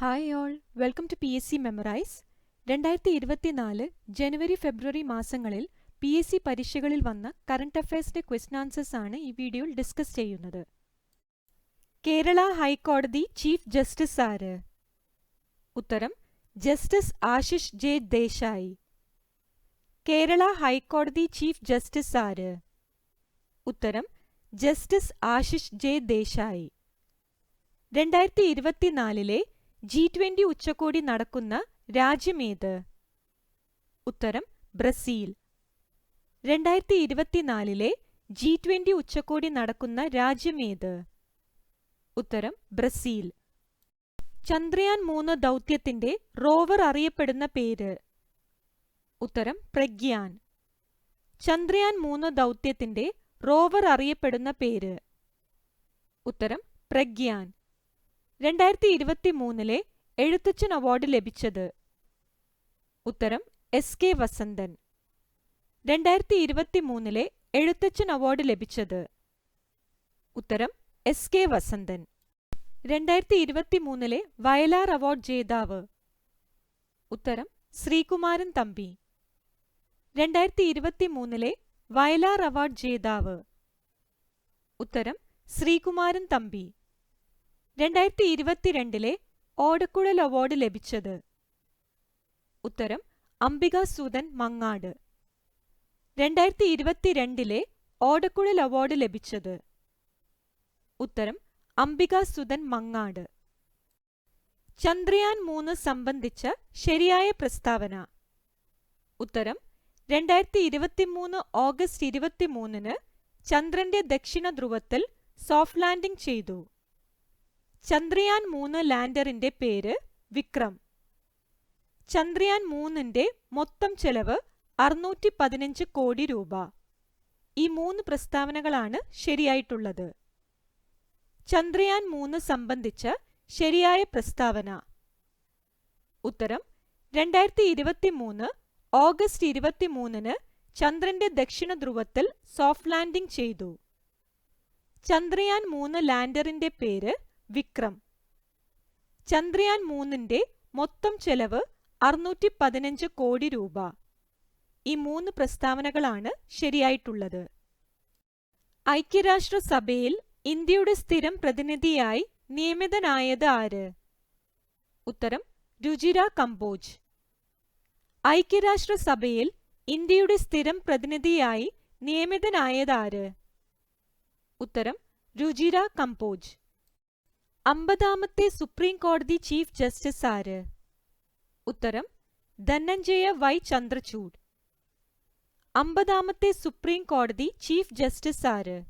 Hi all welcome to P S C memorise രണ്ടായിരത്തി ഇരുപത്തിനാല് ജനുവരി ഫെബ്രുവരി മാസങ്ങളിൽ പി എസ് സി പരീക്ഷകളിൽ വന്ന കറണ്ട് അഫയേഴ്സിന്റെ ക്വസ്റ്റൻ ആൻസേഴ്സ് ആണ് ഈ വീഡിയോയിൽ ഡിസ്കസ് ചെയ്യുന്നത്. കേരള ഹൈക്കോടതി ചീഫ് ജസ്റ്റിസ് ആര്? ഉത്തരം ജസ്റ്റിസ് ആശിഷ് ജെ ദേശായി. കേരള ഹൈക്കോടതി ചീഫ് ജസ്റ്റിസ് ആര്? ഉത്തരം ജസ്റ്റിസ് ആശിഷ് ജെ ദേശായി. രണ്ടായിരത്തി ഇരുപത്തിനാലിലെ ജി ട്വന്റി ഉച്ചകോടി നടക്കുന്ന രാജ്യമേത്? ഉത്തരം ബ്രസീൽ. രണ്ടായിരത്തി ഇരുപത്തിനാലിലെ ജി ട്വന്റി ഉച്ചകോടി നടക്കുന്ന രാജ്യമേത്? ഉത്തരം ബ്രസീൽ. ചന്ദ്രയാൻ മൂന്ന് ദൗത്യത്തിന്റെ റോവർ അറിയപ്പെടുന്ന പേര്. ഉത്തരം പ്രഗ്യാൻ. ചന്ദ്രയാൻ മൂന്ന് ദൗത്യത്തിന്റെ റോവർ അറിയപ്പെടുന്ന പേര്. ഉത്തരം പ്രഗ്യാൻ. രണ്ടായിരത്തി ഇരുപത്തി മൂന്നിലെ എഴുത്തച്ഛൻ അവാർഡ് ലഭിച്ചത്. ഉത്തരം എസ് കെ വസന്തൻ. രണ്ടായിരത്തി ഇരുപത്തി മൂന്നിലെ എഴുത്തച്ഛൻ അവാർഡ് ലഭിച്ചത്. ഉത്തരം എസ് കെ വസന്തൻ. രണ്ടായിരത്തി ഇരുപത്തി മൂന്നിലെ വയലാർ അവാർഡ് ജേതാവ്. ഉത്തരം ശ്രീകുമാരൻ തമ്പി. രണ്ടായിരത്തി ഇരുപത്തി മൂന്നിലെ വയലാർ അവാർഡ് ജേതാവ്. ഉത്തരം ശ്രീകുമാരൻ തമ്പി. രണ്ടായിരത്തി ഇരുപത്തിരണ്ടിലെ ഓടക്കുഴൽ അവാർഡ് ലഭിച്ചത്. ഉത്തരം അംബിക സൂതൻ മങ്ങാട്. രണ്ടായിരത്തി ഇരുപത്തിരണ്ടിലെ ഓടക്കുഴൽ അവാർഡ് ലഭിച്ചത്. ഉത്തരം അംബിക സുധൻ മങ്ങാട്. ചന്ദ്രയാൻ മൂന്ന് സംബന്ധിച്ച ശരിയായ പ്രസ്താവന. ഉത്തരം രണ്ടായിരത്തി ഇരുപത്തിമൂന്ന് ഓഗസ്റ്റ് ഇരുപത്തിമൂന്നിന് ചന്ദ്രന്റെ ദക്ഷിണ ധ്രുവത്തിൽ സോഫ്റ്റ് ലാൻഡിംഗ് ചെയ്തു. ചന്ദ്രയാൻ മൂന്ന് ലാൻഡറിന്റെ പേര് വിക്രം. ചന്ദ്രയാൻ മൂന്നിന്റെ മൊത്തം ചെലവ് അറുന്നൂറ്റി പതിനഞ്ച് കോടി രൂപ. ഈ മൂന്ന് പ്രസ്താവനകളാണ് ശരിയായിട്ടുള്ളത്. ചന്ദ്രയാൻ മൂന്ന് സംബന്ധിച്ച ശരിയായ പ്രസ്താവന. ഉത്തരം രണ്ടായിരത്തി ഇരുപത്തി മൂന്ന് ഓഗസ്റ്റ് ഇരുപത്തി മൂന്നിന് ചന്ദ്രന്റെ ദക്ഷിണ ധ്രുവത്തിൽ സോഫ്റ്റ് ലാൻഡിംഗ് ചെയ്തു. ചന്ദ്രയാൻ മൂന്ന് ലാൻഡറിന്റെ പേര് വിക്രം. ചന്ദ്രയാൻ മൂന്നിന്റെ മൊത്തം ചെലവ് അറുന്നൂറ്റി പതിനഞ്ച് കോടി രൂപ. ഈ മൂന്ന് പ്രസ്താവനകളാണ് ശരിയായിട്ടുള്ളത്. ഐക്യരാഷ്ട്രസഭയിൽ ഇന്ത്യയുടെ സ്ഥിരം പ്രതിനിധിയായി നിയമിതനായത് ആര്? ഉത്തരം രുചിര കമ്പോജ് ഐക്യരാഷ്ട്രസഭയിൽ ഇന്ത്യയുടെ സ്ഥിരം പ്രതിനിധിയായി നിയമിതനായതാര് ഉത്തരം രുചിര കമ്പോജ് അമ്പതാമത്തെ സുപ്രീം കോടതി ചീഫ് ജസ്റ്റിസ് ആര്? ഉത്തരം ധനഞ്ജയ വൈ ചന്ദ്രചൂഡ്. അമ്പതാമത്തെ സുപ്രീം കോടതി ചീഫ് ജസ്റ്റിസ് ആര്?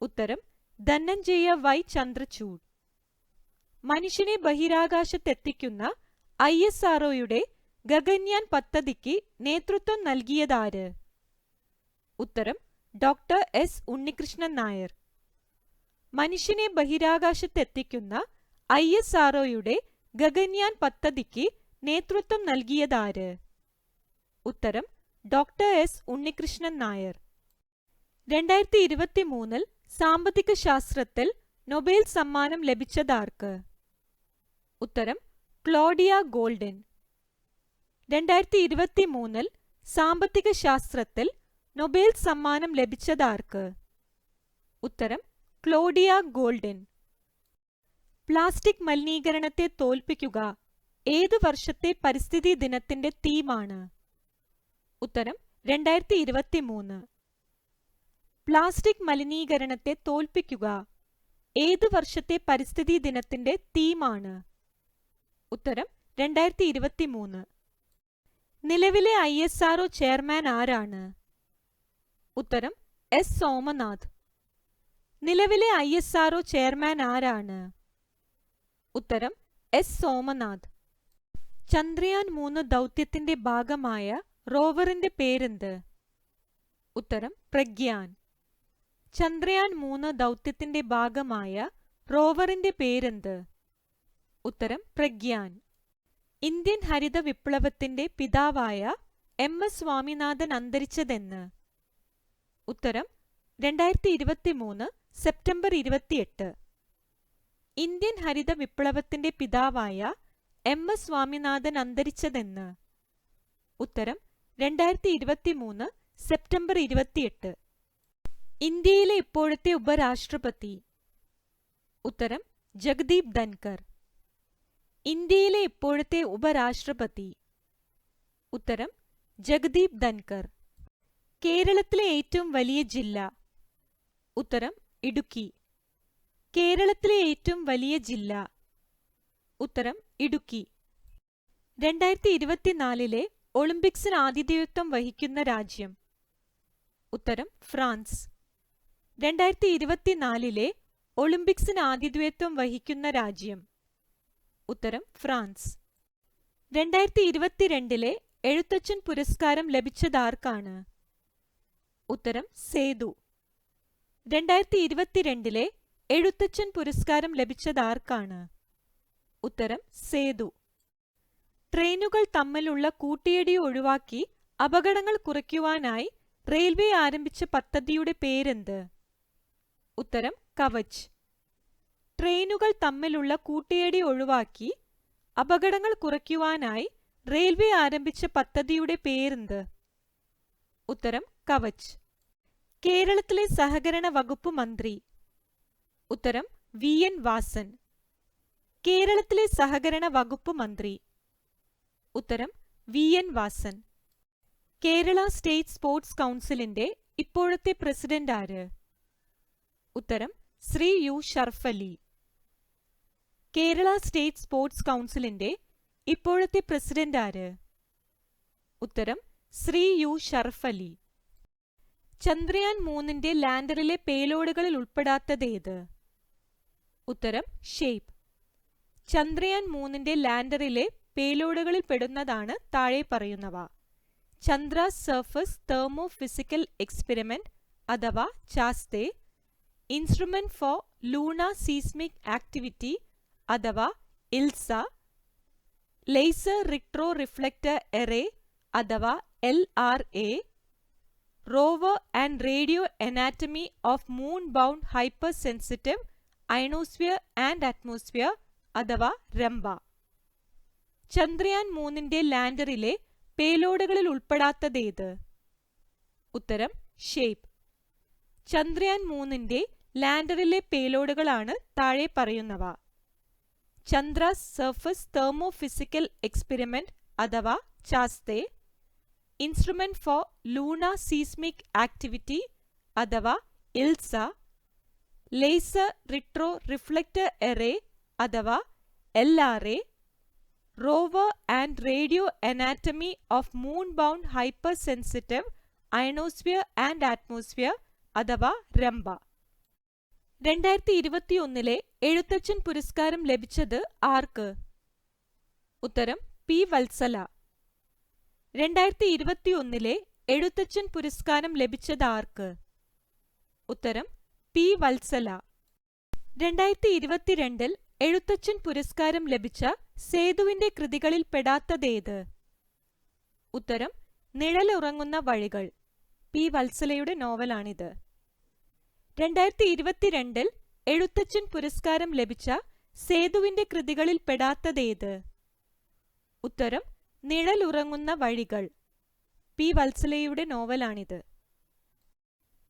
ഉത്തരം ധനഞ്ജയ വൈ ചന്ദ്രചൂഡ്. മനുഷ്യനെ ബഹിരാകാശത്തെത്തിക്കുന്ന ഐ എസ് ആർഒയുടെ ഗഗൻയാൻ പദ്ധതിക്ക് നേതൃത്വം നൽകിയതാര്? ഉത്തരം ഡോക്ടർ എസ് ഉണ്ണികൃഷ്ണൻ നായർ. മനുഷ്യനെ ബഹിരാകാശത്തെത്തിക്കുന്ന ഐ എസ് ആർഒയുടെ ഗഗൻയാൻ പദ്ധതിക്ക് നേതൃത്വം നൽകിയതാര്? ഉത്തരം ഡോക്ടർ എസ് ഉണ്ണികൃഷ്ണൻ നായർ. രണ്ടായിരത്തി ഇരുപത്തി മൂന്നിൽ സാമ്പത്തിക ശാസ്ത്രത്തിൽ നൊബേൽ സമ്മാനം ലഭിച്ചതാർക്ക്? ഉത്തരം ക്ലോഡിയ ഗോൾഡൻ. രണ്ടായിരത്തി ഇരുപത്തി മൂന്നിൽ സാമ്പത്തിക ശാസ്ത്രത്തിൽ നൊബേൽ സമ്മാനം ലഭിച്ചതാർക്ക്? ഉത്തരം ക്ലോഡിയ ഗോൾഡൻ. പ്ലാസ്റ്റിക് മലിനീകരണത്തെ തോൽപ്പിക്കുക ഏത് വർഷത്തെ പരിസ്ഥിതി ദിനത്തിന്റെ തീമാണ്? ഉത്തരം രണ്ടായിരത്തി ഇരുപത്തി മൂന്ന് പ്ലാസ്റ്റിക് മലിനീകരണത്തെ തോൽപ്പിക്കുക ഏത് വർഷത്തെ പരിസ്ഥിതി ദിനത്തിന്റെ തീമാണ്? ഉത്തരം രണ്ടായിരത്തി ഇരുപത്തി മൂന്ന് നിലവിലെ ഐ എസ് ആർഒ ചെയർമാൻ ആരാണ്? ഉത്തരം എസ്. സോമനാഥ്. നിലവിലെ ഐ എസ് ആർഒ ചെയർമാൻ ആരാണ്? ഉത്തരം എസ് സോമനാഥ്. ചന്ദ്രയാൻ മൂന്ന് ദൗത്യത്തിന്റെ ഭാഗമായ റോവറിന്റെ പേരെന്ത്? ഉത്തരം പ്രഗ്യാൻ. ചന്ദ്രയാൻ മൂന്ന് ദൗത്യത്തിന്റെ ഭാഗമായ റോവറിന്റെ പേരെന്ത്? ഉത്തരം പ്രഗ്യാൻ. ഇന്ത്യൻ ഹരിത വിപ്ലവത്തിന്റെ പിതാവായ എം എസ് സ്വാമിനാഥൻ അന്തരിച്ചതെന്ന്. ഉത്തരം രണ്ടായിരത്തി ഇരുപത്തി മൂന്ന് സെപ്റ്റംബർ ഇരുപത്തിയെട്ട്. ഇന്ത്യൻ ഹരിത വിപ്ലവത്തിന്റെ പിതാവായ എം എസ് സ്വാമിനാഥൻ അന്തരിച്ചതെന്ന്. ഉത്തരം രണ്ടായിരത്തി ഇരുപത്തി മൂന്ന് സെപ്റ്റംബർ ഇരുപത്തിയെട്ട്. ഇന്ത്യയിലെ ഇപ്പോഴത്തെ ഉപരാഷ്ട്രപതി. ഉത്തരം ജഗദീപ് ധൻകർ ഇന്ത്യയിലെ ഇപ്പോഴത്തെ ഉപരാഷ്ട്രപതി. ഉത്തരം ജഗദീപ് ധൻകർ കേരളത്തിലെ ഏറ്റവും വലിയ ജില്ല. ഉത്തരം ഇടുക്കി. കേരളത്തിലെ ഏറ്റവും വലിയ ജില്ല. ഉത്തരം ഇടുക്കി. രണ്ടായിരത്തി ഇരുപത്തിനാലിലെ ഒളിമ്പിക്സിന് ആതിഥേയത്വം വഹിക്കുന്ന രാജ്യം. ഉത്തരം ഫ്രാൻസ്. രണ്ടായിരത്തി ഇരുപത്തിനാലിലെ ഒളിമ്പിക്സിന് ആതിഥേയത്വം വഹിക്കുന്ന രാജ്യം. ഉത്തരം ഫ്രാൻസ്. രണ്ടായിരത്തി ഇരുപത്തിരണ്ടിലെ എഴുത്തച്ഛൻ പുരസ്കാരം ലഭിച്ചതാർക്കാണ് ഉത്തരം സേതു. രണ്ടായിരത്തി ഇരുപത്തിരണ്ടിലെ എഴുത്തച്ഛൻ പുരസ്കാരം ലഭിച്ചതാർക്കാണ്? ഉത്തരം സേതു. ട്രെയിനുകൾ തമ്മിലുള്ള കൂട്ടിയിടി ഒഴിവാക്കി അപകടങ്ങൾ കുറയ്ക്കുവാനായി റെയിൽവേ ആരംഭിച്ച പദ്ധതിയുടെ പേരെന്ത്? ഉത്തരം കവച് ട്രെയിനുകൾ തമ്മിലുള്ള കൂട്ടിയിടി ഒഴിവാക്കി അപകടങ്ങൾ കുറയ്ക്കുവാനായി റെയിൽവേ ആരംഭിച്ച പദ്ധതിയുടെ പേരെന്ത്? ഉത്തരം കവച് കേരളത്തിലെ സഹകരണ വകുപ്പ് മന്ത്രി. ഉത്തരം വി. എൻ. വാസൻ. കേരളത്തിലെ സഹകരണ വകുപ്പ് മന്ത്രി. ഉത്തരം V. N. Vasan. Kerala state sports കൗൺസിലിന്റെ ഇപ്പോഴത്തെ പ്രസിഡന്റ് ആര്? ഉത്തരം Shri U. Sharafali. Kerala state sports കൗൺസിലിന്റെ ഇപ്പോഴത്തെ പ്രസിഡന്റ് ആര്? ഉത്തരം ശ്രീ യു. ഷർഫലി. ചന്ദ്രയാൻ മൂന്നിന്റെ ലാൻഡറിലെ പേലോഡുകളിൽ ഉൾപ്പെടാത്തതേത് ഉത്തരം ഷേപ്പ്. ചന്ദ്രയാൻ മൂന്നിന്റെ ലാൻഡറിലെ പേലോഡുകളിൽ പെടുന്നതാണ് താഴെ പറയുന്നവ. Chandra surface thermo physical experiment അഥവാ ChaSTE instrument for lunar seismic activity അഥവാ ILSA laser retro reflector array അഥവാ L R A rover and radio anatomy of moon bound hyper sensitive ionosphere and atmosphere അഥവാ RAMBHA Chandrayaan മൂന്നിന്റെ ലാൻഡറിലെ പേലോഡുകളിൽ ഉൾപ്പെടാത്തതേത് ഉത്തരം shape. Chandrayaan മൂന്നിന്റെ ലാൻഡറിലെ പേലോഡുകളാണ് താഴെ പറയുന്നവ. Chandra surface thermo physical experiment അഥവാ ChaSTE. Instrument for lunar seismic activity അഥവാ ILSA laser retro reflector array അഥവാ L R A rover and radio anatomy of moon bound hyper sensitive ionosphere and atmosphere അഥവാ RAMBHA രണ്ടായിരത്തി ഇരുപത്തിയൊന്നിലെ എഴുത്തച്ഛൻ പുരസ്കാരം ലഭിച്ചത് ആർക്ക്? ഉത്തരം P Vatsala. രണ്ടായിരത്തി ഇരുപത്തിയൊന്നിലെ എഴുത്തച്ഛൻ പുരസ്കാരം ലഭിച്ചത് ആർക്ക്? ഉത്തരം പി വത്സല. രണ്ടായിരത്തി ഇരുപത്തിരണ്ടിൽ എഴുത്തച്ഛൻ പുരസ്കാരം ലഭിച്ച സേതുവിന്റെ കൃതികളിൽ പെടാത്തതേത്? ഉത്തരം നിഴലുറങ്ങുന്ന വഴികൾ. പി വത്സലയുടെ നോവലാണിത്. രണ്ടായിരത്തി ഇരുപത്തിരണ്ടിൽ എഴുത്തച്ഛൻ പുരസ്കാരം ലഭിച്ച സേതുവിന്റെ കൃതികളിൽ പെടാത്തതേത്? ഉത്തരം നിഴലുറങ്ങുന്ന വഴികൾ. പി. വത്സലയുടെ നോവലാണിത്.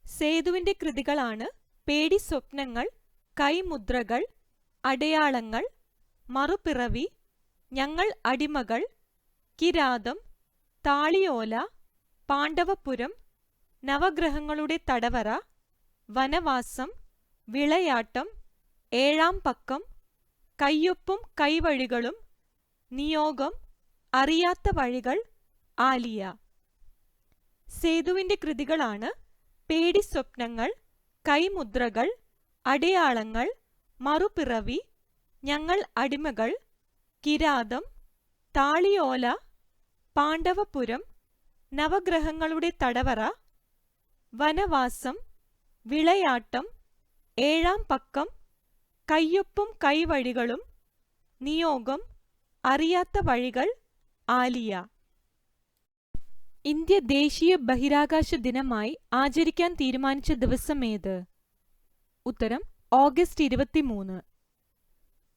സേതുവിന്റെ കൃതികളാണ് പേടി സ്വപ്നങ്ങൾ കൈമുദ്രകൾ അടയാളങ്ങൾ മറുപിറവി ഞങ്ങൾ അടിമകൾ കിരാതം താളിയോല പാണ്ഡവപുരം നവഗ്രഹങ്ങളുടെ തടവറ വനവാസം വിളയാട്ടം ഏഴാം പക്കം കയ്യൊപ്പും കൈവഴികളും നിയോഗം അറിയാത്ത വഴികൾ ആലിയ. സേതുവിന്റെ കൃതികളാണ് പേടി സ്വപ്നങ്ങൾ കൈമുദ്രകൾ അടയാളങ്ങൾ മറുപിറവി ഞങ്ങൾ അടിമകൾ കിരാതം താളിയോല പാണ്ഡവപുരം നവഗ്രഹങ്ങളുടെ തടവറ വനവാസം വിളയാട്ടം ഏഴാം പക്കം കയ്യൊപ്പും കൈവഴികളും നിയോഗം അറിയാത്ത വഴികൾ ആലിയ. ഇന്ത്യ ദേശീയ ബഹിരാകാശ ദിനമായി ആചരിക്കാൻ തീരുമാനിച്ച ദിവസം ഏത്? ഉത്തരം ഓഗസ്റ്റ് ഇരുപത്തിമൂന്ന്.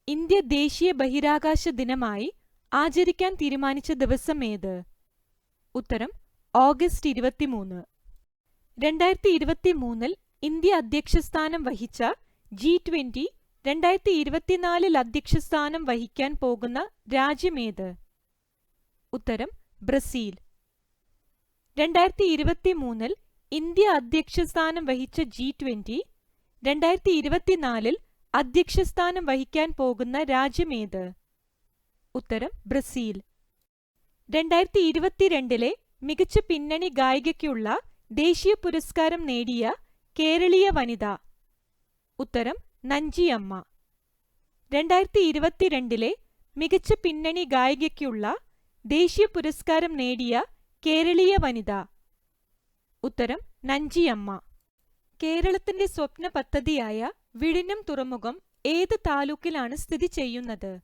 ഇന്ത്യ ദേശീയ ബഹിരാകാശ ദിനമായി ആചരിക്കാൻ തീരുമാനിച്ച ദിവസം ഏത്? ഉത്തരം ഓഗസ്റ്റ് ഇരുപത്തിമൂന്ന്. രണ്ടായിരത്തി ഇരുപത്തിമൂന്നിൽ ഇന്ത്യ അധ്യക്ഷസ്ഥാനം വഹിച്ച ജി ട്വന്റി രണ്ടായിരത്തി ഇരുപത്തിനാലിൽ അധ്യക്ഷസ്ഥാനം വഹിക്കാൻ പോകുന്ന രാജ്യമേത് ഉത്തരം ബ്രസീൽ. രണ്ടായിരത്തി ഇരുപത്തിമൂന്നിൽ ഇന്ത്യ അധ്യക്ഷസ്ഥാനം വഹിച്ച ജി ട്വന്റി രണ്ടായിരത്തി ഇരുപത്തിനാലിൽ അധ്യക്ഷസ്ഥാനം വഹിക്കാൻ പോകുന്ന രാജ്യമേത് ഉത്തരം ബ്രസീൽ. രണ്ടായിരത്തി ഇരുപത്തിരണ്ടിലെ മികച്ച പിന്നണി ഗായികയ്ക്കുള്ള ദേശീയ പുരസ്കാരം നേടിയ കേരളീയ വനിത. ഉത്തരം നഞ്ചിയമ്മ. രണ്ടായിരത്തി ഇരുപത്തിരണ്ടിലെ മികച്ച പിന്നണി ഗായികയ്ക്കുള്ള ദേശീയ പുരസ്കാരം നേടിയ കേരളീയ വനിത. ഉത്തരം നഞ്ചിയമ്മ കേരളത്തിന്റെ സ്വപ്ന പദ്ധതിയായ വിഴിഞ്ഞം തുറമുഖം ഏത് താലൂക്കിലാണ് സ്ഥിതി ചെയ്യുന്നത്?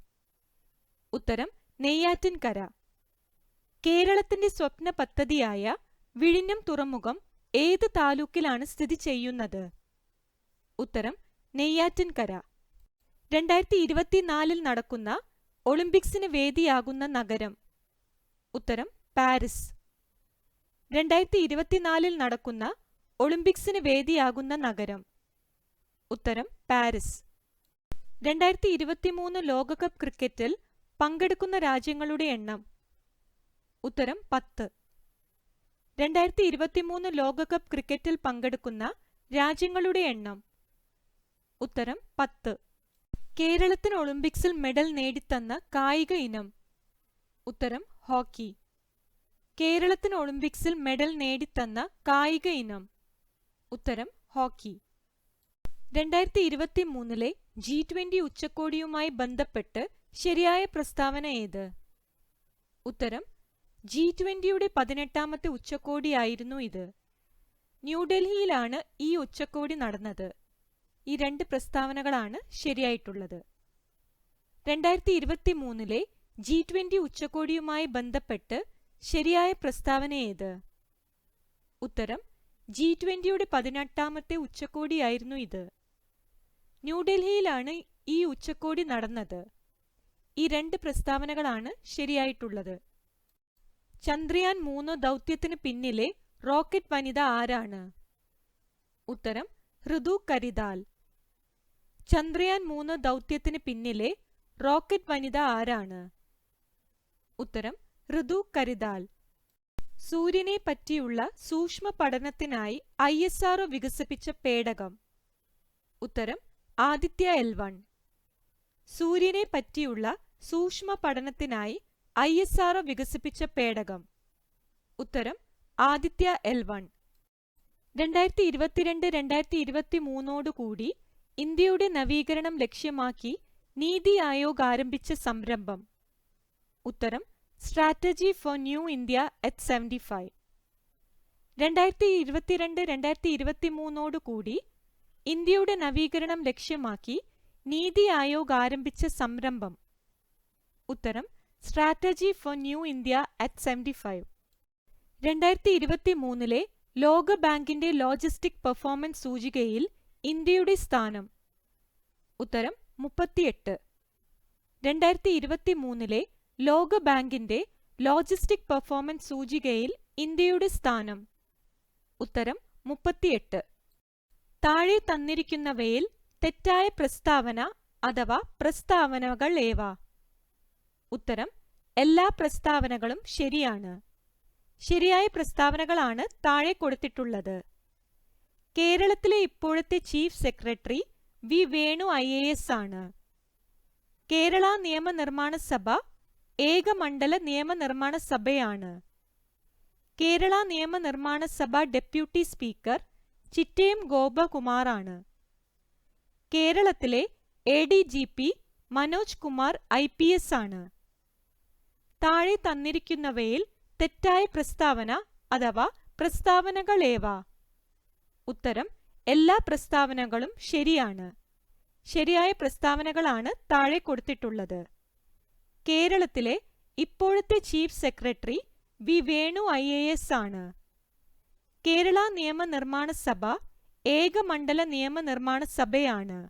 ഉത്തരം നെയ്യാറ്റിൻകര. കേരളത്തിന്റെ സ്വപ്ന പദ്ധതിയായ വിഴിഞ്ഞം തുറമുഖം ഏത് താലൂക്കിലാണ് സ്ഥിതി ചെയ്യുന്നത്? ഉത്തരം നെയ്യാറ്റിൻകര. രണ്ടായിരത്തി ഇരുപത്തിനാലിൽ നടക്കുന്ന ഒളിമ്പിക്സിന് വേദിയാകുന്ന നഗരം ഉത്തരം പാരീസ്. രണ്ടായിരത്തി ഇരുപത്തിനാലിൽ നടക്കുന്ന ഒളിമ്പിക്സിന് വേദിയാകുന്ന നഗരം. ഉത്തരം പാരീസ്. രണ്ടായിരത്തി ഇരുപത്തിമൂന്ന് ലോകകപ്പ് ക്രിക്കറ്റിൽ പങ്കെടുക്കുന്ന രാജ്യങ്ങളുടെ എണ്ണം. ഉത്തരം പത്ത്. രണ്ടായിരത്തി ഇരുപത്തിമൂന്ന് ലോകകപ്പ് ക്രിക്കറ്റിൽ പങ്കെടുക്കുന്ന രാജ്യങ്ങളുടെ എണ്ണം. ഉത്തരം പത്ത്. കേരളത്തിന് ഒളിമ്പിക്സിൽ മെഡൽ നേടിത്തന്ന കായിക ഇനം. ഉത്തരം ഹോക്കി. കേരളത്തിന് ഒളിമ്പിക്സിൽ മെഡൽ നേടിത്തന്ന കായിക ഇനം. ഉത്തരം ഹോക്കി. രണ്ടായിരത്തി ഇരുപത്തി മൂന്നിലെ ജി ട്വന്റി ഉച്ചകോടിയുമായി ബന്ധപ്പെട്ട് ശരിയായ പ്രസ്താവന ഏത്? ഉത്തരം ജി ട്വന്റിയുടെ പതിനെട്ടാമത്തെ ഉച്ചകോടിയായിരുന്നു ഇത്. ന്യൂഡൽഹിയിലാണ് ഈ ഉച്ചകോടി നടന്നത്. ഈ രണ്ട് പ്രസ്താവനകളാണ് ശരിയായിട്ടുള്ളത്. രണ്ടായിരത്തി ഇരുപത്തി മൂന്നിലെ ജി ട്വന്റി ഉച്ചകോടിയുമായി ബന്ധപ്പെട്ട് ശരിയായ പ്രസ്താവന ഏത് ഉത്തരം ജി ട്വന്റിയുടെ പതിനെട്ടാമത്തെ ഉച്ചകോടിയായിരുന്നു ഇത്. ന്യൂഡൽഹിയിലാണ് ഈ ഉച്ചകോടി നടന്നത്. ഈ രണ്ട് പ്രസ്താവനകളാണ് ശരിയായിട്ടുള്ളത്. ചന്ദ്രയാൻ മൂന്ന് ദൗത്യത്തിന് പിന്നിലെ റോക്കറ്റ് വനിത ആരാണ്? ഉത്തരം ഋതു കരിതാൽ ചന്ദ്രയാൻ മൂന്ന് ദൗത്യത്തിന് പിന്നിലെ റോക്കറ്റ് വനിത ആരാണ്? ഉത്തരം ഋതു കരിതാൽ സൂര്യനെ പറ്റിയുള്ള സൂക്ഷ്മ പഠനത്തിനായി ഐ എസ് ആർഒ വികസിപ്പിച്ച പേടകം. ഉത്തരം ആദിത്യ എൽ വൺ. സൂര്യനെ പറ്റിയുള്ള സൂക്ഷ്മ പഠനത്തിനായി ഐ എസ് ആർഒ വികസിപ്പിച്ച പേടകം. ഉത്തരം ആദിത്യ എൽ വൺ. രണ്ടായിരത്തി ഇരുപത്തിരണ്ട് രണ്ടായിരത്തി ഇരുപത്തി മൂന്നോടുകൂടി ഇന്ത്യയുടെ നവീകരണം ലക്ഷ്യമാക്കി നീതി ആയോഗ് ആരംഭിച്ച സംരംഭം. ഉത്തരം strategy for new India at seventy five രണ്ടായിരത്തി ഇരുപത്തിരണ്ട് രണ്ടായിരത്തി ഇരുപത്തി മൂന്നോടുകൂടി ഇന്ത്യയുടെ നവീകരണം ലക്ഷ്യമാക്കി നീതി ആയോഗ് ആരംഭിച്ച സംരംഭം. ഉത്തരം strategy for new India at seventy five രണ്ടായിരത്തി ഇരുപത്തി മൂന്നിലെ ലോക ബാങ്കിന്റെ ലോജിസ്റ്റിക് പെർഫോമൻസ് സൂചികയിൽ ഇന്ത്യയുടെ സ്ഥാനം. ഉത്തരം മുപ്പത്തിയെട്ട്. രണ്ടായിരത്തി ഇരുപത്തി മൂന്നിലെ ലോക ബാങ്കിന്റെ ലോജിസ്റ്റിക് പെർഫോമൻസ് സൂചികയിൽ ഇന്ത്യയുടെ സ്ഥാനം. ഉത്തരം മുപ്പത്തിയെട്ട്. താഴെ തന്നിരിക്കുന്നവയിൽ തെറ്റായ പ്രസ്താവന അഥവാ പ്രസ്താവനകൾ ഏവ? ഉത്തരം എല്ലാ പ്രസ്താവനകളും ശരിയാണ്. ശരിയായ പ്രസ്താവനകളാണ് താഴെ കൊടുത്തിട്ടുള്ളത്. കേരളത്തിലെ ഇപ്പോഴത്തെ chief secretary V Venu I ആണ്. കേരള നിയമനിർമ്മാണ സഭ ഏകമണ്ഡല നിയമനിർമ്മാണ സഭയാണ്. കേരള നിയമനിർമ്മാണ സഭ ഡെപ്യൂട്ടി സ്പീക്കർ ചിറ്റയം ഗോപകുമാറാണ്. കേരളത്തിലെ A D G P Manoj Kumar I P S ആണ്. താഴെ തന്നിരിക്കുന്നവയിൽ തെറ്റായ പ്രസ്താവന അഥവാ പ്രസ്താവനകളേവ. ഉത്തരം എല്ലാ പ്രസ്താവനകളും ശരിയാണ്. ശരിയായ പ്രസ്താവനകളാണ് താഴെ കൊടുത്തിട്ടുള്ളത്. കേരളത്തിലെ ഇപ്പോഴത്തെ chief secretary V Venu I A S ആണ്. കേരള നിയമനിർമ്മാണ സഭ ഏകമണ്ഡല നിയമനിർമ്മാണ സഭയാണ്.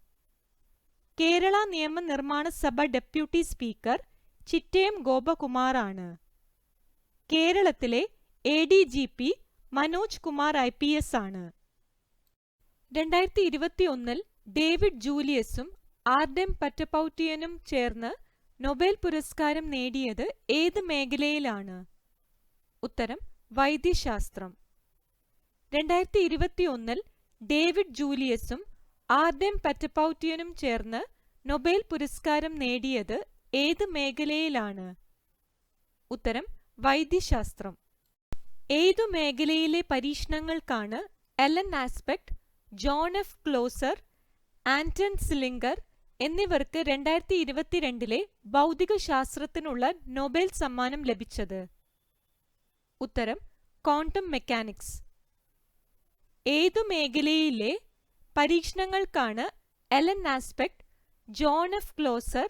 കേരള നിയമനിർമ്മാണ സഭ ഡെപ്യൂട്ടി സ്പീക്കർ ചിറ്റയം ഗോപകുമാറാണ്. കേരളത്തിലെ A D G P Manoj Kumar I P S ആണ്. രണ്ടായിരത്തി ഇരുപത്തിയൊന്നിൽ ഡേവിഡ് ജൂലിയസും ആർഡെം പറ്റപൗട്ടിയനും ചേർന്ന് നൊബേൽ പുരസ്കാരം നേടിയത് ഏത് മേഖലയിലാണ്? ഉത്തരം വൈദ്യശാസ്ത്രം. രണ്ടായിരത്തി ഇരുപത്തിയൊന്നിൽ ഡേവിഡ് ജൂലിയസും ആദ്യം പറ്റപൗട്ടിയനും ചേർന്ന് നൊബേൽ പുരസ്കാരം നേടിയത് ഏത് മേഖലയിലാണ്? ഉത്തരം വൈദ്യശാസ്ത്രം. ഏതു മേഖലയിലെ പരീക്ഷണങ്ങൾക്കാണ് Alain Aspect John F Clauser Anton Zeilinger എന്നിവർക്ക് രണ്ടായിരത്തി ഇരുപത്തിരണ്ടിലെ ഭൗതികശാസ്ത്രത്തിനുള്ള നൊബേൽ സമ്മാനം ലഭിച്ചത്. ഉത്തരം ക്വാണ്ടം മെക്കാനിക്സ്. ഏതു മേഖലയിലെ പരീക്ഷണങ്ങൾക്കാണ് Alain Aspect John F Clauser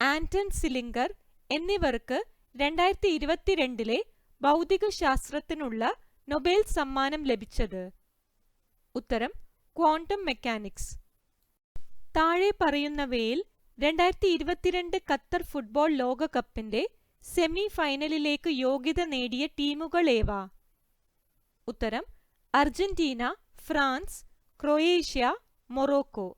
Anton Zeilinger എന്നിവർക്ക് രണ്ടായിരത്തി ഇരുപത്തിരണ്ടിലെ ഭൗതികശാസ്ത്രത്തിനുള്ള നൊബേൽ സമ്മാനം ലഭിച്ചത്. ഉത്തരം ക്വാണ്ടം മെക്കാനിക്സ്. താഴെ പറയുന്നവയിൽ രണ്ടായിരത്തി ഇരുപത്തിരണ്ട് ഖത്തർ ഫുട്ബോൾ ലോകകപ്പിന്റെ സെമി ഫൈനലിലേക്ക് യോഗ്യത നേടിയ ടീമുകൾ ടീമുകളേവ ഉത്തരം അർജന്റീന ഫ്രാൻസ് ക്രൊയേഷ്യ മൊറോക്കോ.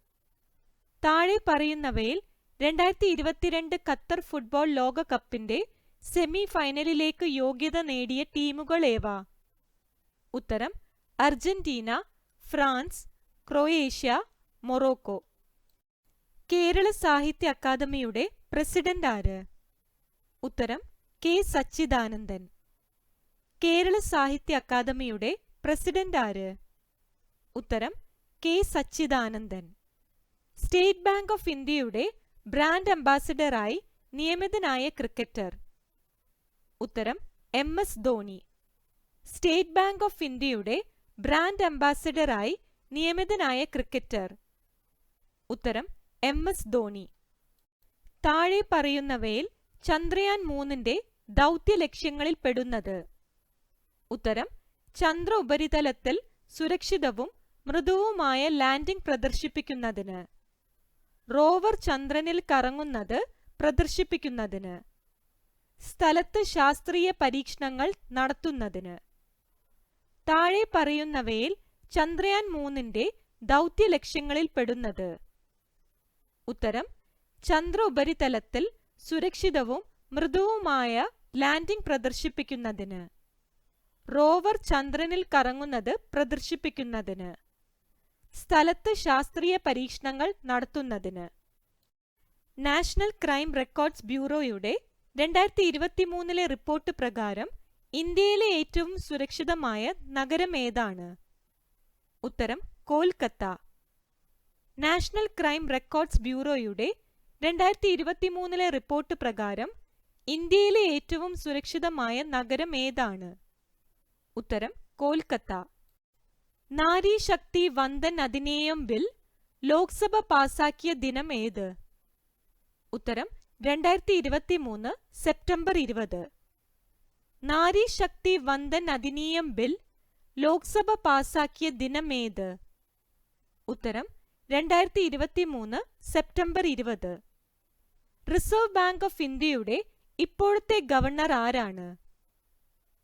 താഴെ പറയുന്നവയിൽ രണ്ടായിരത്തി ഇരുപത്തിരണ്ട് ഖത്തർ ഫുട്ബോൾ ലോകകപ്പിന്റെ സെമി ഫൈനലിലേക്ക് യോഗ്യത നേടിയ ടീമുകൾ ടീമുകളേവ ഉത്തരം Argentina France Croatia Morocco. Kerala Sahitya അക്കാദമിയുടെ പ്രസിഡന്റ് ആര്? ഉത്തരം കെ സച്ചിദാനന്ദൻ. കേരള സാഹിത്യ അക്കാദമിയുടെ പ്രസിഡന്റ് ആര്? ഉത്തരം K Sachidanandan. State bank of ഇന്ത്യയുടെ ബ്രാൻഡ് അംബാസിഡറായി നിയമിതനായ ക്രിക്കറ്റർ. ഉത്തരം M S Dhoni. State bank of ഇന്ത്യയുടെ ബ്രാൻഡ് അംബാസിഡറായി നിയമിതനായ ക്രിക്കറ്റർ. ഉത്തരം എം എസ് ധോണി. താഴെ പറയുന്നവയിൽ ചന്ദ്രയാൻ മൂന്നിന്റെ ദൗത്യ ലക്ഷ്യങ്ങളിൽ പെടുന്നത്. ഉത്തരം ചന്ദ്ര ഉപരിതലത്തിൽ സുരക്ഷിതവും മൃദുവുമായ ലാൻഡിംഗ് പ്രദർശിപ്പിക്കുന്നതിന്. റോവർ ചന്ദ്രനിൽ കറങ്ങുന്നത് പ്രദർശിപ്പിക്കുന്നതിന്. സ്ഥലത്ത് ശാസ്ത്രീയ പരീക്ഷണങ്ങൾ നടത്തുന്നതിന്. താഴെ പറയുന്നവയിൽ ചന്ദ്രയാൻ മൂന്നിന്റെ ദൗത്യ ലക്ഷ്യങ്ങളിൽ പെടുന്നത്. ഉത്തരം ചന്ദ്ര ഉപരിതലത്തിൽ സുരക്ഷിതവും മൃദുവുമായ ലാൻഡിംഗ് പ്രദർശിപ്പിക്കുന്നതിന്. റോവർ ചന്ദ്രനിൽ കറങ്ങുന്നത് പ്രദർശിപ്പിക്കുന്നതിന്. സ്ഥലത്ത് ശാസ്ത്രീയ പരീക്ഷണങ്ങൾ നടത്തുന്നതിന്. നാഷണൽ ക്രൈം റെക്കോർഡ്സ് ബ്യൂറോയുടെ രണ്ടായിരത്തി ഇരുപത്തി മൂന്നിലെ റിപ്പോർട്ട് പ്രകാരം ഇന്ത്യയിലെ ഏറ്റവും സുരക്ഷിതമായ നഗരം ഏതാണ്? ഉത്തരം കൊൽക്കത്ത. നാഷണൽ ക്രൈം റെക്കോർഡ്സ് ബ്യൂറോയുടെ രണ്ടായിരത്തി ഇരുപത്തിമൂന്നിലെ റിപ്പോർട്ട് പ്രകാരം ഇന്ത്യയിലെ ഏറ്റവും സുരക്ഷിതമായ നഗരം ഏതാണ്? ഉത്തരം കൊൽക്കത്ത. നാരി ശക്തി വന്ദൻ അധിനേയം ബിൽ ലോക്സഭ പാസാക്കിയ ദിനം ഏത്? ഉത്തരം രണ്ടായിരത്തി ഇരുപത്തി മൂന്ന് സെപ്റ്റംബർ ഇരുപത്. നാരി ശക്തി വന്ദൻ അധിനിയം ബിൽ ലോക്സഭ പാസാക്കിയ ദിനം ഏത്? ഉത്തരം രണ്ടായിരത്തി ഇരുപത്തി മൂന്ന് സെപ്റ്റംബർ ഇരുപത്. റിസർവ് ബാങ്ക് ഓഫ് ഇന്ത്യയുടെ ഇപ്പോഴത്തെ ഗവർണർ ആരാണ്?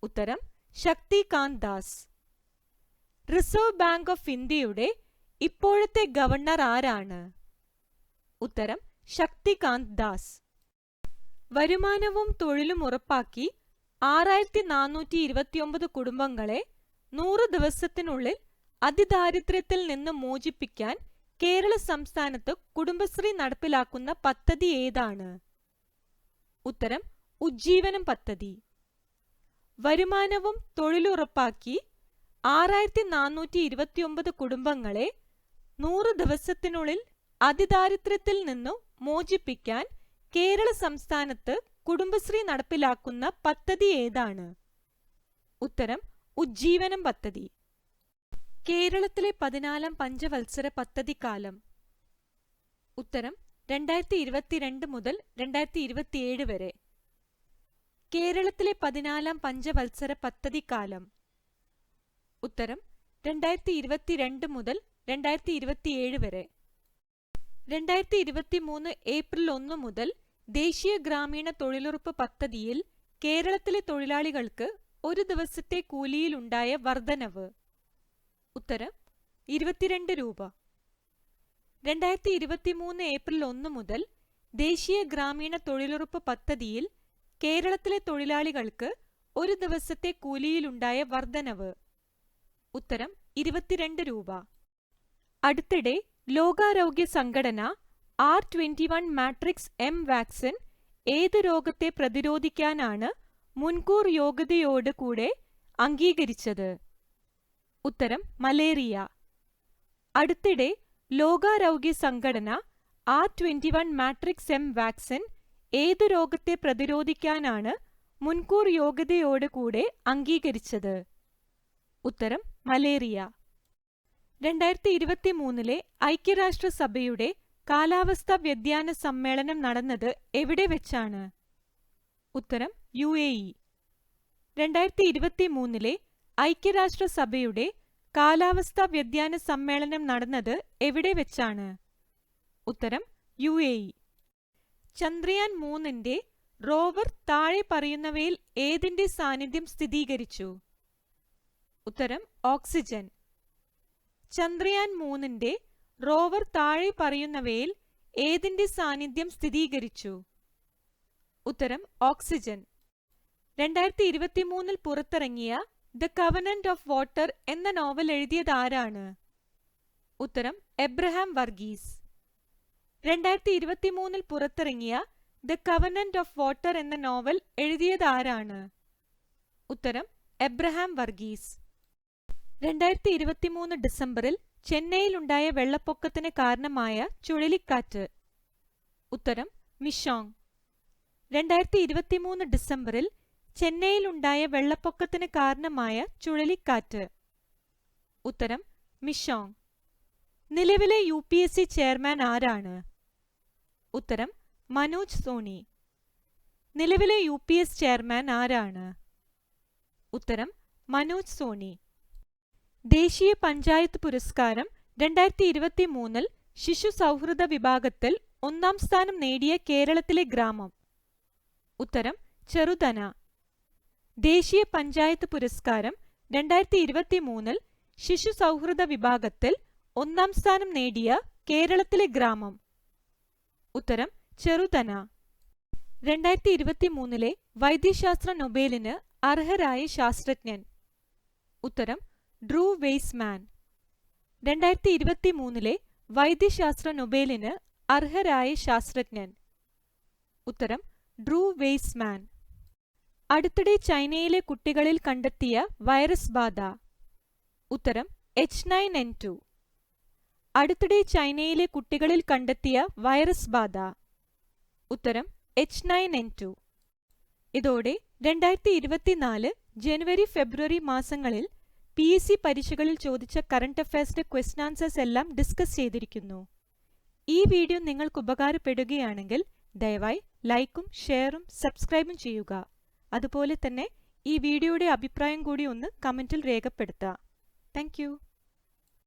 ഉത്തരം Shaktikanta Das. Reserve bank of ഇന്ത്യയുടെ ഇപ്പോഴത്തെ ഗവർണർ ആരാണ്? ഉത്തരം ശക്തികാന്ത് ദാസ്. വരുമാനവും തൊഴിലും ഉറപ്പാക്കി ആറായിരത്തി നാനൂറ്റി ഇരുപത്തിയൊമ്പത് കുടുംബങ്ങളെ നൂറ് ദിവസത്തിനുള്ളിൽ അതിദാരിദ്ര്യത്തിൽ നിന്ന് മോചിപ്പിക്കാൻ കേരള സംസ്ഥാനത്ത് കുടുംബശ്രീ നടപ്പിലാക്കുന്ന പദ്ധതി ഏതാണ്? ഉത്തരം ഉജ്ജീവനം പദ്ധതി. വരുമാനവും തൊഴിലുറപ്പാക്കി ആറായിരത്തി നാനൂറ്റി ഇരുപത്തിയൊമ്പത് കുടുംബങ്ങളെ നൂറ് ദിവസത്തിനുള്ളിൽ അതിദാരിദ്ര്യത്തിൽ നിന്നും മോചിപ്പിക്കാൻ കേരള സംസ്ഥാനത്ത് കുടുംബശ്രീ നടപ്പിലാക്കുന്ന പദ്ധതി ഏതാണ്? ഉത്തരം ഉജ്ജീവനം പദ്ധതി. കേരളത്തിലെ പതിനാലാം പഞ്ചവത്സര പദ്ധതി കാലം ഉത്തരം രണ്ടായിരത്തി ഇരുപത്തിരണ്ട് മുതൽ രണ്ടായിരത്തി ഇരുപത്തിയേഴ് വരെ. കേരളത്തിലെ പതിനാലാം പഞ്ചവത്സര പദ്ധതി കാലം ഉത്തരം രണ്ടായിരത്തി ഇരുപത്തിരണ്ട് മുതൽ രണ്ടായിരത്തി ഇരുപത്തിയേഴ് വരെ. രണ്ടായിരത്തി ഇരുപത്തി മൂന്ന് ഏപ്രിൽ ഒന്ന് മുതൽ ദേശീയ ഗ്രാമീണ തൊഴിലുറപ്പ് പദ്ധതിയിൽ കേരളത്തിലെ തൊഴിലാളികൾക്ക് ഒരു ദിവസത്തെ കൂലിയിലുണ്ടായ വർധനവ്. ഉത്തരം ഇരുപത്തിരണ്ട് രൂപ. രണ്ടായിരത്തി ഇരുപത്തി മൂന്ന് ഏപ്രിൽ ഒന്ന് മുതൽ ദേശീയ ഗ്രാമീണ തൊഴിലുറപ്പ് പദ്ധതിയിൽ കേരളത്തിലെ തൊഴിലാളികൾക്ക് ഒരു ദിവസത്തെ കൂലിയിലുണ്ടായ വർധനവ്. ഉത്തരം ഇരുപത്തിരണ്ട് രൂപ. അടുത്തിടെ ലോകാരോഗ്യ സംഘടന R twenty one matrix M vaccine ഏത് രോഗത്തെ പ്രതിരോധിക്കാനാണ് മുൻകൂർ യോഗ്യതയോട് കൂടെ അംഗീകരിച്ചത്? ഉത്തരം മലേറിയ. അടുത്തിടെ ലോകാരോഗ്യ സംഘടന ആ twenty one matrix M vaccine ഏതു രോഗത്തെ പ്രതിരോധിക്കാനാണ് മുൻകൂർ യോഗ്യതയോട് കൂടെ അംഗീകരിച്ചത്? ഉത്തരം മലേറിയ. രണ്ടായിരത്തി ഇരുപത്തി മൂന്നിലെ ഐക്യരാഷ്ട്രസഭയുടെ കാലാവസ്ഥാ വ്യതിയാന സമ്മേളനം നടന്നത് എവിടെ വെച്ചാണ്? ഉത്തരം യു എ ഇ. രണ്ടായിരത്തി ഇരുപത്തി മൂന്നിലെ ഐക്യരാഷ്ട്രസഭയുടെ കാലാവസ്ഥാ വ്യതിയാന സമ്മേളനം നടന്നത് എവിടെ വെച്ചാണ്? ഉത്തരം യു എ ഇ. ചന്ദ്രയാൻ മൂന്നിന്റെ റോവർ താഴെ പറയുന്നവയിൽ ഏതിന്റെ സാന്നിധ്യം സ്ഥിരീകരിച്ചു? ഉത്തരം ഓക്സിജൻ. ചന്ദ്രയാൻ മൂന്നിന്റെ റോവർ താഴെ പറയുന്നവയിൽ ഏതിന്റെ സാന്നിധ്യം സ്ഥിരീകരിച്ചു? ഉത്തരം ഓക്സിജൻ. രണ്ടായിരത്തി ഇരുപത്തിമൂന്നിൽ പുറത്തിറങ്ങിയ ദ കവനന്റ് ഓഫ് വാട്ടർ എന്ന നോവൽ എഴുതിയത് ആരാണ്? ഉത്തരം എബ്രഹാം വർഗീസ്. രണ്ടായിരത്തി ഇരുപത്തിമൂന്നിൽ പുറത്തിറങ്ങിയ ദ കവനന്റ് ഓഫ് വാട്ടർ എന്ന നോവൽ എഴുതിയത് ആരാണ്? ഉത്തരം എബ്രഹാം വർഗീസ്. രണ്ടായിരത്തി ഇരുപത്തിമൂന്ന് ഡിസംബറിൽ ചെന്നൈയിലുണ്ടായ വെള്ളപ്പൊക്കത്തിന് കാരണമായ ചുഴലിക്കാറ്റ്. ഉത്തരം മിഷോങ്. രണ്ടായിരത്തി ഇരുപത്തിമൂന്ന് ഡിസംബറിൽ ചെന്നൈയിലുണ്ടായ വെള്ളപ്പൊക്കത്തിന് കാരണമായ ചുഴലിക്കാറ്റ്. ഉത്തരം മിഷോങ്. നിലവിലെ U P S C chairman ആരാണ്? ഉത്തരം മനോജ് സോണി. നിലവിലെ യു പി എസ് ചെയർമാൻ ആരാണ്? ഉത്തരം മനോജ് സോണി. ദേശീയ പഞ്ചായത്ത് പുരസ്കാരം രണ്ടായിരത്തി ഇരുപത്തി മൂന്നിൽ ശിശു സൗഹൃദ വിഭാഗത്തിൽ ഒന്നാം സ്ഥാനം നേടിയ കേരളത്തിലെ ഗ്രാമം. ഉത്തരം ചെറുതന. ദേശീയ പഞ്ചായത്ത് പുരസ്കാരം രണ്ടായിരത്തി ഇരുപത്തി മൂന്നിൽ ശിശു സൗഹൃദ വിഭാഗത്തിൽ ഒന്നാം സ്ഥാനം നേടിയ കേരളത്തിലെ ഗ്രാമം. ഉത്തരം ചെറുതന. രണ്ടായിരത്തി ഇരുപത്തി മൂന്നിലെ വൈദ്യശാസ്ത്ര നൊബേലിന് അർഹരായ ശാസ്ത്രജ്ഞൻ. ഉത്തരം ഡ്രൂ വെയ്സ്മാൻ. രണ്ടായിരത്തി ഇരുപത്തി മൂന്നിലെ വൈദ്യശാസ്ത്ര നൊബേലിന് അർഹരായ ശാസ്ത്രജ്ഞൻ. ഉത്തരം ഡ്രൂ വെയ്സ്മാൻ. അടുത്തിടെ ചൈനയിലെ കുട്ടികളിൽ കണ്ടെത്തിയ വൈറസ് ബാധ. ഉത്തരം എച്ച് നയൻ എൻ ടു. അടുത്തിടെ ചൈനയിലെ കുട്ടികളിൽ കണ്ടെത്തിയ വൈറസ് ബാധ. ഉത്തരം എച്ച് നയൻ എൻ ടു. ഇതോടെ രണ്ടായിരത്തി ഇരുപത്തിനാല് ജനുവരി ഫെബ്രുവരി മാസങ്ങളിൽ പി എസ് സി പരീക്ഷകളിൽ ചോദിച്ച കറണ്ട് അഫയേഴ്സിന്റെ ക്വസ്റ്റ്യൻ ആൻസേഴ്സ് എല്ലാം ഡിസ്കസ് ചെയ്തിരിക്കുന്നു. ഈ വീഡിയോ നിങ്ങൾക്ക് ഉപകാരപ്പെടുകയാണെങ്കിൽ ദയവായി ലൈക്കും ഷെയറും സബ്സ്ക്രൈബും ചെയ്യുക. അതുപോലെ തന്നെ ഈ വീഡിയോയുടെ അഭിപ്രായം കൂടി ഒന്ന് കമന്റിൽ രേഖപ്പെടുത്തുക. താങ്ക്